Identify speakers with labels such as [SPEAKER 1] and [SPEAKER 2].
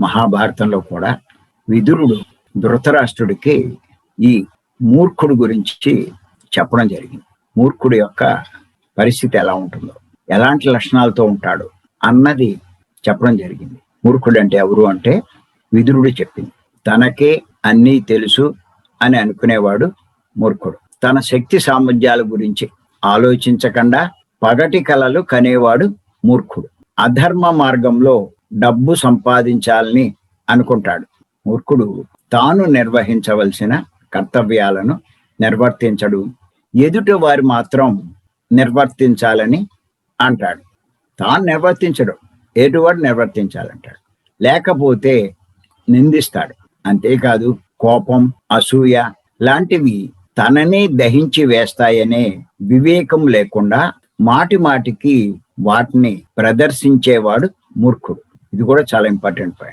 [SPEAKER 1] మహాభారతంలో కూడా విదురుడు ధృతరాష్ట్రుడికి ఈ మూర్ఖుడు గురించి చెప్పడం జరిగింది. మూర్ఖుడి యొక్క పరిస్థితి ఎలా ఉంటుందో ఎలాంటి లక్షణాలతో ఉంటాడు అన్నది చెప్పడం జరిగింది. మూర్ఖుడు అంటే ఎవరు అంటే విదురుడు చెప్పింది. తనకే అన్నీ తెలుసు అని అనుకునేవాడు మూర్ఖుడు. తన శక్తి సామర్థ్యాల గురించి ఆలోచించకుండా పగటి కలలు కనేవాడు మూర్ఖుడు. అధర్మ మార్గంలో డబ్బు సంపాదించాలని అనుకుంటాడు. మూర్ఖుడు తాను నిర్వహించవలసిన కర్తవ్యాలను నిర్వర్తించడు. ఎదుటి వారు మాత్రం నిర్వర్తించాలని అంటాడు. తాను నిర్వర్తించడు ఎటువాడు నిర్వర్తించాలంటాడు. లేకపోతే నిందిస్తాడు. అంతేకాదు కోపం అసూయ లాంటివి తననే దహించి వేస్తాయనే వివేకం లేకుండా మాటి మాటికి వాటిని ప్రదర్శించేవాడు మూర్ఖుడు. ఇది కూడా చాలా ఇంపార్టెంట్ పాయింట్.